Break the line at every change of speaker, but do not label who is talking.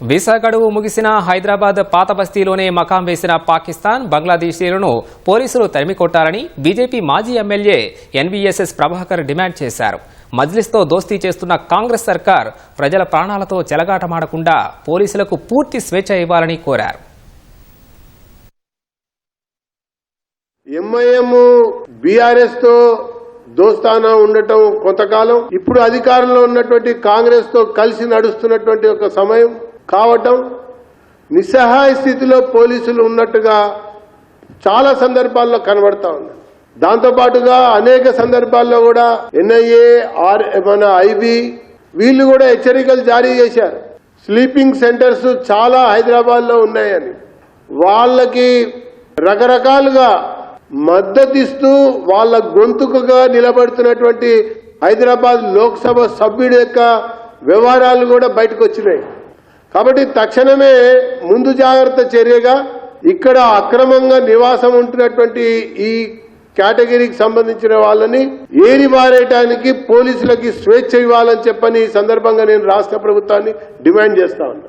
Visa గడువు ముగిసిన హైదరాబాద్ పాత బస్తీలోనే మకాం వేసిన పాకిస్తాన్ బంగ్లాదేశీయులను పోలీసులు తరిమికొట్టాలని బీజేపీ మాజీ ఎమ్మెల్యే ఎన్వీఎస్ఎస్ ప్రభాకర్ డిమాండ్ చేశారు. మజ్లిస్తో దోస్తీ చేస్తున్న కాంగ్రెస్ సర్కార్ ప్రజల ప్రాణాలతో చెలగాటమాడకుండా పోలీసులకు పూర్తి స్వేచ్ఛ ఇవ్వాలని కోరారు.
ఎంఐఎం బీఆర్ఎస్తో దోస్తానా ఉండటం కొంతకాలం ఇప్పుడు అధికారంలో ఉన్నటువంటి కాంగ్రెస్తో కలిసి నడుస్తున్నటువంటి ఒక సమయం. కావటం నిస్సహాయ స్థితిలో పోలీసులు ఉన్నట్టుగా చాలా సందర్భాల్లో కనబడతా ఉంది. దాంతో పాటుగా అనేక సందర్భాల్లో కూడా ఎన్ఐఏ ఆర్ మన ఐబీ వీళ్ళు కూడా హెచ్చరికలు జారీ చేశారు. స్లీపింగ్ సెంటర్స్ చాలా హైదరాబాద్లో ఉన్నాయని. వాళ్ళకి రకరకాలుగా మద్దతిస్తూ వాళ్ళ గొంతుకగా నిలబడుతున్నటువంటి హైదరాబాద్ లోక్సభ సభ్యుడి యొక్క వ్యవహారాలు కూడా బయటకు వచ్చినాయి. కాబట్టి తక్షణమే ముందు జాగ్రత్త చర్యగా ఇక్కడ అక్రమంగా నివాసం ఉంటున్నటువంటి ఈ కేటగిరీకి సంబంధించిన వాళ్ళని ఏరి బారేయటానికి పోలీసులకి స్వేచ్ఛ ఇవ్వాలని చెప్పని ఈ సందర్భంగా నేను రాష్ట్ర ప్రభుత్వాన్ని డిమాండ్ చేస్తా ఉన్నా.